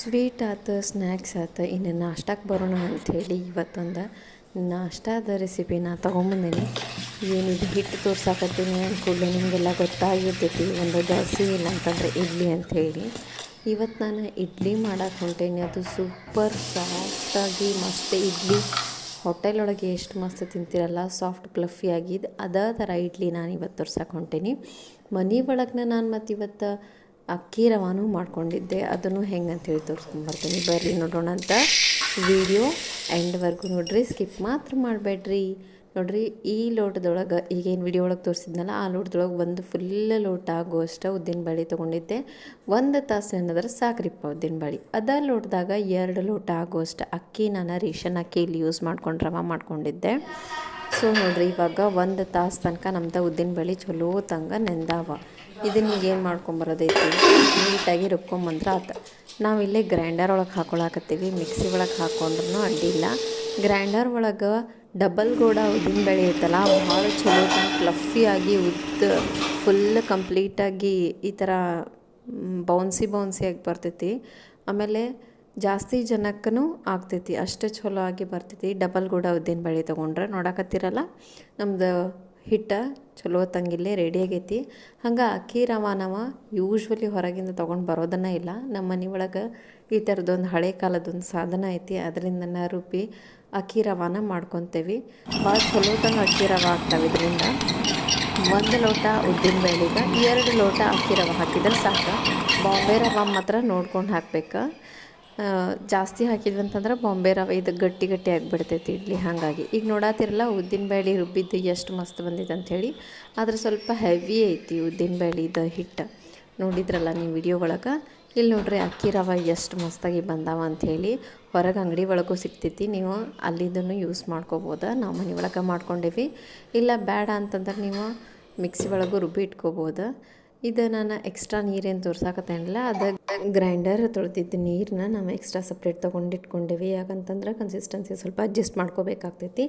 Sweet ಆತು snacks ಆಯ್ತು ಇನ್ನು ನಾಷ್ಟಕ್ಕೆ ಬರೋಣ ಅಂಥೇಳಿ ಇವತ್ತೊಂದು ನಾಷ್ಟಾದ ರೆಸಿಪಿನ ತೊಗೊಂಬಂದೀನಿ. ಏನಿದು ಹಿಟ್ಟು ತೋರ್ಸಾಕತ್ತೀನಿ ಅಂದ್ಕೂಡಲೇ ನಿಮಗೆಲ್ಲ ಗೊತ್ತಾಗಿರ್ತೈತಿ, ಒಂದು ದೋಸೆ ಇಲ್ಲ ಅಂತಂದರೆ ಇಡ್ಲಿ ಅಂಥೇಳಿ. ಇವತ್ತು ನಾನು ಇಡ್ಲಿ ಮಾಡಕ್ಕೆ ಹೊಂಟೇನಿ, ಅದು ಸೂಪರ್ ಸಾಫ್ಟಾಗಿ ಮಸ್ತ್ ಇಡ್ಲಿ. ಹೋಟೆಲ್ ಒಳಗೆ ಎಷ್ಟು ಮಸ್ತ್ ತಿಂತೀರಲ್ಲ ಸಾಫ್ಟ್ ಪ್ಲಫಿ ಆಗಿದ್ದು ಅದೇ ಥರ ಇಡ್ಲಿ ನಾನು ಇವತ್ತು ತೋರ್ಸಕ್ಕೆ ಹೊಂಟೇನಿ. ಮನೆ ಒಳಗೆ ನಾನು ಮತ್ತು ಇವತ್ತು ಅಕ್ಕಿ ರವಾನು ಮಾಡ್ಕೊಂಡಿದ್ದೆ. ಅದನ್ನು ಹೆಂಗೆ ಅಂತೇಳಿ ತೋರಿಸ್ಕೊಂಬರ್ತೀನಿ ಬರ್ರಿ ನೋಡೋಣ ಅಂತ ವಿಡಿಯೋ ಎಂಡ್ವರೆಗೂ ನೋಡ್ರಿ. ಸ್ಕಿಪ್ ಮಾತ್ರ ಮಾಡಬೇಡ್ರಿ. ನೋಡ್ರಿ, ಈ ಲೋಟದೊಳಗೆ ಈಗೇನು ವಿಡಿಯೋ ಒಳಗೆ ತೋರಿಸಿದ್ನಲ್ಲ, ಆ ಲೋಟದೊಳಗೆ ಒಂದು ಫುಲ್ ಲೋಟ ಆಗುವಷ್ಟು ಉದ್ದಿನ ಬೇಳೆ ತೊಗೊಂಡಿದ್ದೆ. ಒಂದು ತಾಸು ಏನಾದ್ರೆ ಸಾಕ್ರಿಪ್ಪ ಉದ್ದಿನ ಬಳಿ ಅದ ಲೋಟದಾಗ ಎರಡು ಲೋಟ ಆಗುವಷ್ಟು ಅಕ್ಕಿ ನಾನು ರೇಷನ್ ಅಕ್ಕಿ ಇಲ್ಲಿ ಯೂಸ್ ಮಾಡ್ಕೊಂಡು ರವೆ ಮಾಡ್ಕೊಂಡಿದ್ದೆ. ಸೊ ನೋಡ್ರಿ, ಇವಾಗ ಒಂದು ತಾಸು ತನಕ ನಮ್ದು ಉದ್ದಿನ ಬಳಿ ಚಲೋ ತಂಗ ನೆಂದಾವ. ಇದನ್ನ ಏನು ಮಾಡ್ಕೊಂಬರೋದೈತಿ? ನೀಟಾಗಿ ರುಬ್ಕೊಂಬಂದ್ರೆ ಆತ. ನಾವಿಲ್ಲೇ ಗ್ರೈಂಡರ್ ಒಳಗೆ ಹಾಕೊಳಕತ್ತೀವಿ ಮಿಕ್ಸಿ ಒಳಗೆ ಹಾಕೊಂಡ್ರೂ ಅಡ್ಡಿಲ್ಲ ಗ್ರೈಂಡರ್ ಒಳಗೆ ಡಬಲ್ ಗೋಡ ಉದ್ದಿನ ಬೇಳೆ ಐತಲ್ಲ ಭಾಳ ಚಲೋ ಆಗಿ ಉದ್ದ ಫುಲ್ ಕಂಪ್ಲೀಟಾಗಿ ಈ ಥರ ಬೌನ್ಸಿ ಬೌನ್ಸಿಯಾಗಿ ಬರ್ತೈತಿ. ಆಮೇಲೆ ಜಾಸ್ತಿ ಜನಕ್ಕೂ ಆಗ್ತೈತಿ, ಅಷ್ಟು ಚಲೋ ಆಗಿ ಬರ್ತೈತಿ, ಡಬಲ್ ಗೋಡ ಉದ್ದಿನ ಬೇಳೆ ತೊಗೊಂಡ್ರೆ. ನೋಡಕತ್ತೀರಲ್ಲ, ನಮ್ದು ಹಿಟ್ಟು ಚಲೋ ತಂಗಿಲ್ಲೇ ರೆಡಿ ಆಗೈತಿ. ಹಂಗೆ ಅಕ್ಕಿ ರವಾನವ ನಾವು ಯೂಶ್ವಲಿ ಹೊರಗಿಂದ ತೊಗೊಂಡು ಬರೋದನ್ನ ಇಲ್ಲ. ನಮ್ಮ ಮನೆ ಒಳಗೆ ಈ ಥರದೊಂದು ಹಳೆ ಕಾಲದೊಂದು ಸಾಧನ ಐತಿ. ಅದರಿಂದ ರುಬ್ಬಿ ಅಕ್ಕಿ ರವಾನ ಮಾಡ್ಕೊತೇವೆ. ಭಾಳ ಚಲೋ ತಂಗ ಅಕ್ಕಿ ರವ ಆಗ್ತಾವೆ ಇದರಿಂದ. ಒಂದು ಲೋಟ ಉದ್ದಿನ ಬೇಳೆಗೆ ಎರಡು ಲೋಟ ಅಕ್ಕಿ ರವ ಹಾಕಿದ್ರೆ ಸಾಕು. ಬಾಂಬೆ ರವ ಮಾತ್ರ ನೋಡ್ಕೊಂಡು ಹಾಕ್ಬೇಕು. ಜಾಸ್ತಿ ಹಾಕಿದ್ವಿ ಅಂತಂದ್ರೆ ಬಾಂಬೆ ರವೆ ಇದು ಗಟ್ಟಿ ಗಟ್ಟಿ ಆಗಿಬಿಡ್ತೈತಿ ಇಡ್ಲಿ. ಹಾಗಾಗಿ ಈಗ ನೋಡಾತಿರಲ್ಲ, ಉದ್ದಿನ ಬೇಳೆ ರುಬ್ಬಿದ್ದು ಎಷ್ಟು ಮಸ್ತ್ ಬಂದಿದೆ ಅಂಥೇಳಿ ಆದ್ರೆ ಸ್ವಲ್ಪ ಹೆವಿ ಐತಿ ಉದ್ದಿನ ಬೇಳೆದು ಹಿಟ್ಟು. ನೋಡಿದ್ರಲ್ಲ ನೀವು ವಿಡಿಯೋ ಒಳಗೆ? ಇಲ್ಲಿ ನೋಡ್ರಿ ಅಕ್ಕಿ ರವೆ ಎಷ್ಟು ಮಸ್ತಾಗಿ ಬಂದಾವ ಅಂಥೇಳಿ ಹೊರಗೆ ಅಂಗಡಿ ಒಳಗೂ ಸಿಗ್ತೈತಿ, ನೀವು ಅಲ್ಲಿದ್ದನ್ನು ಯೂಸ್ ಮಾಡ್ಕೋಬೋದು. ನಾವು ಮನೆ ಒಳಗೆ ಮಾಡ್ಕೊಂಡೇವಿ. ಇಲ್ಲ ಬೇಡ ಅಂತಂದ್ರೆ ನೀವು ಮಿಕ್ಸಿ ಒಳಗೂ ರುಬ್ಬಿ ಇಟ್ಕೋಬೋದು. ಇದು ನಾನು ಎಕ್ಸ್ಟ್ರಾ ನೀರೇನು ತೋರ್ಸಾಕತ್ತೇನಿಲ್ಲ, ಅದು ಗ್ರೈಂಡರ್ ತೊಳೆದಿದ್ದ ನೀರನ್ನ ನಾವು ಎಕ್ಸ್ಟ್ರಾ ಸಪ್ರೇಟ್ ತೊಗೊಂಡಿಟ್ಕೊಂಡಿವಿ ಯಾಕಂತಂದ್ರೆ ಕನ್ಸಿಸ್ಟೆನ್ಸಿ ಸ್ವಲ್ಪ ಅಡ್ಜಸ್ಟ್ ಮಾಡ್ಕೋಬೇಕಾಗ್ತೈತಿ.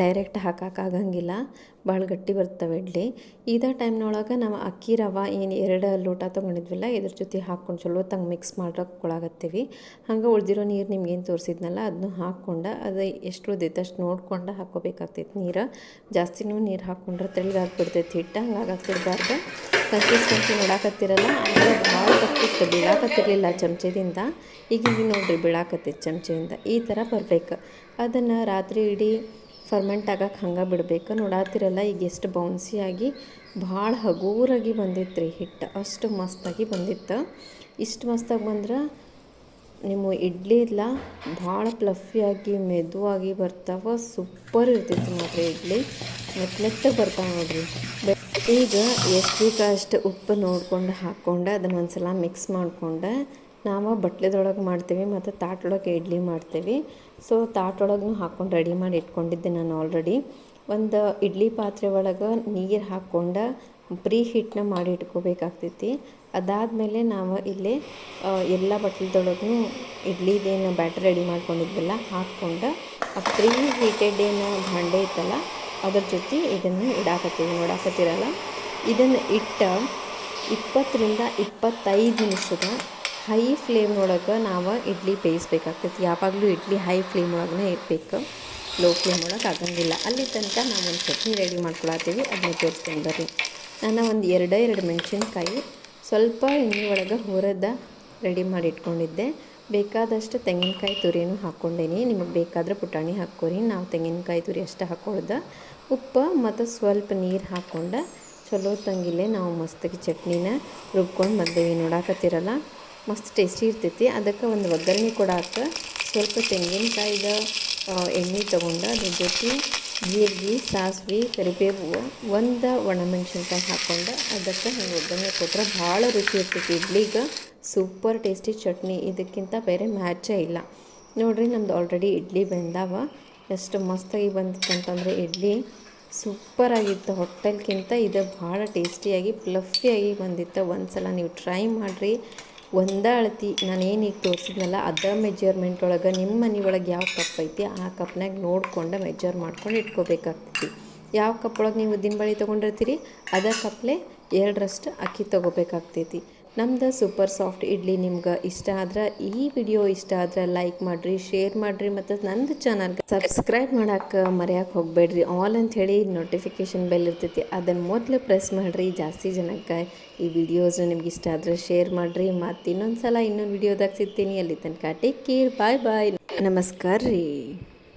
ಡೈರೆಕ್ಟ್ ಹಾಕೋಕ್ಕಾಗಂಗಿಲ್ಲ ಭಾಳ ಗಟ್ಟಿ ಬರ್ತವೆ ಇಡ್ಲಿ. ಇದೇ ಟೈಮ್ನೊಳಗೆ ನಾವು ಅಕ್ಕಿ ರವೆ ಏನು ಎರಡು ಲೋಟ ತೊಗೊಂಡಿದ್ವಿಲ್ಲ, ಇದ್ರ ಜೊತೆ ಹಾಕ್ಕೊಂಡು ಚಲೋ ತಂಗೆ ಮಿಕ್ಸ್ ಮಾಡೋಕ್ಕೊಳಾಗತ್ತೀವಿ ಹಂಗೆ ಉಳಿದಿರೋ ನೀರು ನಿಮ್ಗೇನು ತೋರಿಸಿದ್ನಲ್ಲ ಅದನ್ನು ಹಾಕ್ಕೊಂಡು ಅದು ಎಷ್ಟು ಉಳಿದೈತೆ ಅಷ್ಟು ನೋಡ್ಕೊಂಡು ಹಾಕ್ಕೋಬೇಕಾಗ್ತೈತಿ ನೀರು. ಜಾಸ್ತಿನೂ ನೀರು ಹಾಕ್ಕೊಂಡ್ರೆ ತೆಳ್ಳಗಾಗ್ಬಿಡ್ತೈತಿ ಹಿಟ್ಟು ಹಂಗಾಗಿ ಹಾಕ್ಬಿಡ್ಬಾರ್ದು ಕನ್ಸಿಸ್ಟೆನ್ಸಿ ನೋಡಾಕತ್ತಿರಲ್ಲ ಅಂದರೆ ಭಾಳ ತಪ್ಪಿತ್ತು ಬೀಳಾಕತ್ತಿರಲಿಲ್ಲ ಚಮಚದಿಂದ. ಈಗ ಈಗ ನೋಡ್ರಿ ಬೀಳಾಕತ್ತೈತಿ ಚಮಚೆಯಿಂದ ಈ ಥರ ಬರ್ಬೇಕು. ಅದನ್ನು ರಾತ್ರಿ ಇಡೀ ಫರ್ಮೆಂಟ್ ಆಗಕ್ಕೆ ಹಂಗೆ ಬಿಡಬೇಕು. ನೋಡಾತಿರಲ್ಲ, ಈಗ ಎಷ್ಟು ಬೌನ್ಸಿಯಾಗಿ ಭಾಳ ಹಗೂರಾಗಿ ಬಂದಿತ್ತು ರೀ ಹಿಟ್ಟು. ಅಷ್ಟು ಮಸ್ತಾಗಿ ಬಂದಿತ್ತು. ಇಷ್ಟು ಮಸ್ತಾಗಿ ಬಂದ್ರೆ ನಿಮ್ಮ ಇಡ್ಲಿ ಇಲ್ಲ ಭಾಳ ಪ್ಲಫಿಯಾಗಿ ಮೆದುವಾಗಿ ಬರ್ತಾವ. ಸೂಪರ್ ಇರ್ತೈತಿ ಮಾತ್ರ ಇಡ್ಲಿ. ಮೆತ್ತ ಮೆತ್ತಗೆ ಬರ್ತಾವೆ ನೋಡ್ರಿ. ಈಗ ಎಷ್ಟು ಬೇಕು ಅಷ್ಟು ಉಪ್ಪು ನೋಡ್ಕೊಂಡು ಹಾಕ್ಕೊಂಡು ಅದನ್ನು ಒಂದ್ಸಲ ಮಿಕ್ಸ್ ಮಾಡ್ಕೊಂಡು ನಾವು ಬಟ್ಲೆದೊಳಗೆ ಮಾಡ್ತೀವಿ ಮತ್ತು ತಾಟೊಳಗೆ ಇಡ್ಲಿ ಮಾಡ್ತೀವಿ. ಸೊ ತಾಟೊಳಗೂ ಹಾಕ್ಕೊಂಡು ರೆಡಿ ಮಾಡಿ ಇಟ್ಕೊಂಡಿದ್ದೆ ನಾನು ಆಲ್ರೆಡಿ ಒಂದು ಇಡ್ಲಿ ಪಾತ್ರೆ ಒಳಗೆ ನೀರು ಹಾಕ್ಕೊಂಡು ಪ್ರೀ ಹೀಟ್ನ ಮಾಡಿ ಇಟ್ಕೋಬೇಕಾಗ್ತೈತಿ. ಅದಾದಮೇಲೆ ನಾವು ಇಲ್ಲಿ ಎಲ್ಲ ಬಟ್ಲದೊಳಗೂ ಇಡ್ಲಿದೇನು ಬ್ಯಾಟರ್ ರೆಡಿ ಮಾಡ್ಕೊಂಡಿದ್ವಲ್ಲ ಹಾಕ್ಕೊಂಡು ಆ ಪ್ರೀ ಹೀಟೆಡ್ ಏನು ಭಾಂಡೆ ಇತ್ತಲ್ಲ ಅದ್ರ ಜೊತೆ ಇದನ್ನು ಇಡಾಕತ್ತೀವಿ, ನೋಡಾಕತ್ತೀರಲ್ಲ? ಇದನ್ನು ಇಟ್ಟು ಇಪ್ಪತ್ತರಿಂದ ಇಪ್ಪತ್ತೈದು ನಿಮಿಷದ ಹೈ ಫ್ಲೇಮ್ ಒಳಗೆ ನಾವು ಇಡ್ಲಿ ಬೇಯಿಸ್ಬೇಕಾಗ್ತೈತಿ. ಯಾವಾಗಲೂ ಇಡ್ಲಿ ಹೈ ಫ್ಲೇಮ್ ಒಳಗೆ ಇರಬೇಕು ಲೋ ಫ್ಲೇಮ್ ಒಳಗೆ ಆಗಂಗಿಲ್ಲ. ಅಲ್ಲಿ ತನಕ ನಾವು ಒಂದು ಚಟ್ನಿ ರೆಡಿ ಮಾಡ್ಕೊಳತ್ತೀವಿ. ಅದನ್ನ ಉಪಯೋಗಿಸ್ಕೊಂಡು ಬರ್ರಿ. ನಾನು ಒಂದು ಎರಡೇ, ಎರಡು ಮೆಣಸಿನ್ಕಾಯಿ ಸ್ವಲ್ಪ ಎಣ್ಣೆ ಒಳಗೆ ಹುರದ ರೆಡಿ ಮಾಡಿ ಇಟ್ಕೊಂಡಿದ್ದೆ. ಬೇಕಾದಷ್ಟು ತೆಂಗಿನಕಾಯಿ ತುರಿನೂ ಹಾಕ್ಕೊಂಡೇನಿ. ನಿಮಗೆ ಬೇಕಾದ್ರೆ ಪುಟಾಣಿ ಹಾಕ್ಕೊರಿ. ನಾವು ತೆಂಗಿನಕಾಯಿ ತುರಿ ಅಷ್ಟು ಹಾಕ್ಕೊಳ್ದೆ ಉಪ್ಪು ಮತ್ತು ಸ್ವಲ್ಪ ನೀರು ಹಾಕ್ಕೊಂಡು ಚಲೋ ತಂಗಿಲೆ ನಾವು ಮಸ್ತಾಗಿ ಚಟ್ನಿನ ರುಬ್ಕೊಂಡು ಮದ್ದೇವಿ ನೋಡಾಕತ್ತಿರಲ್ಲ. ಮಸ್ತ್ ಟೇಸ್ಟಿ ಇರ್ತೈತಿ. ಅದಕ್ಕೆ ಒಂದು ಒಗ್ಗರಣೆ ಕೊಡಾಕ ಸ್ವಲ್ಪ ತೆಂಗಿನಕಾಯಿದ ಎಣ್ಣೆ ತೊಗೊಂಡು ಅದ್ರ ಜೊತೆ ಜೀರಿಗೆ ಸಾಸಿವೆ, ಕರಿಬೇವು ಒಂದು ಒಣಮೆಣ್ಸಿನ್ಕಾಯಿ ಹಾಕ್ಕೊಂಡು ಅದಕ್ಕೆ ಹಿಂಗೆ ಒಗ್ಗರಣೆ ಕೊಟ್ಟರೆ ಭಾಳ ರುಚಿ ಇರ್ತೈತಿ. ಇಡ್ಲಿಗೆ ಸೂಪರ್ ಟೇಸ್ಟಿ ಚಟ್ನಿ. ಇದಕ್ಕಿಂತ ಬೇರೆ ಮ್ಯಾಚೇ ಇಲ್ಲ. ನೋಡಿರಿ ನಮ್ದು ಆಲ್ರೆಡಿ ಇಡ್ಲಿ ಬೆಂದಾವ. ಎಷ್ಟು ಮಸ್ತಾಗಿ ಬಂದಿತ್ತು ಅಂತಂದರೆ ಇಡ್ಲಿ ಸೂಪರಾಗಿತ್ತು ಹೊಟ್ಟೆಲ್ಕಿಂತ ಇದು ಭಾಳ ಟೇಸ್ಟಿಯಾಗಿ ಪ್ಲಫಿಯಾಗಿ ಬಂದಿತ್ತು. ಒಂದು ಸಲ ನೀವು ಟ್ರೈ ಮಾಡಿರಿ. ಒಂದೇ ಅಳತಿ ಏನು ಈಗ ತೋರಿಸಿದ್ನಲ್ಲ ಅದ ಮೆಜರ್ಮೆಂಟ್ ಒಳಗೆ ನಿಮ್ಮ ಮನೆ ಒಳಗೆ ಯಾವ ಕಪ್ ಐತಿ, ಆ ಕಪ್ನಾಗ ನೋಡ್ಕೊಂಡು ಮೆಜರ್ ಮಾಡ್ಕೊಂಡು ಇಟ್ಕೋಬೇಕಾಗ್ತೈತಿ. ಯಾವ ಕಪ್ ಒಳಗೆ ನೀವು ಉದ್ದಿನಬೇಳೆ ತೊಗೊಂಡಿರ್ತೀರಿ, ಅದ ಕಪ್ಲೆ ಎರಡರಷ್ಟು ಅಕ್ಕಿ ತೊಗೋಬೇಕಾಗ್ತೈತಿ. ನಮ್ದು ಸೂಪರ್ ಸಾಫ್ಟ್ ಇಡ್ಲಿ ನಿಮ್ಗೆ ಇಷ್ಟ ಆದ್ರೆ ಈ ವಿಡಿಯೋ ಇಷ್ಟ ಆದ್ರೆ ಲೈಕ್ ಮಾಡಿರಿ ಶೇರ್ ಮಾಡಿರಿ ಮತ್ತು ನಂದು ಚಾನಲ್ಗೆ ಸಬ್ಸ್ಕ್ರೈಬ್ ಮಾಡೋಕೆ ಮರೆಯೋಕೆ ಹೋಗಬೇಡ್ರಿ. ಆಲ್ ಅಂತ ಹೇಳಿ ನೋಟಿಫಿಕೇಷನ್ ಬೆಲ್ ಇರ್ತೈತಿ ಅದನ್ನು ಮೊದಲು ಪ್ರೆಸ್ ಮಾಡಿರಿ. ಜಾಸ್ತಿ ಜನಕ್ಕೆ ಈ ವಿಡಿಯೋಸ್ ನಿಮ್ಗೆ ಇಷ್ಟ ಆದರೆ ಶೇರ್ ಮಾಡಿರಿ. ಮತ್ತು ಇನ್ನೊಂದು ಸಲ ಇನ್ನೊಂದು ವಿಡಿಯೋದಾಗ ಸಿಗ್ತೀನಿ. ಅಲ್ಲಿ ತನಕ ಟೇಕ್ ಕೇರ್ ಬಾಯ್ ಬಾಯ್ ನಮಸ್ಕಾರ ರೀ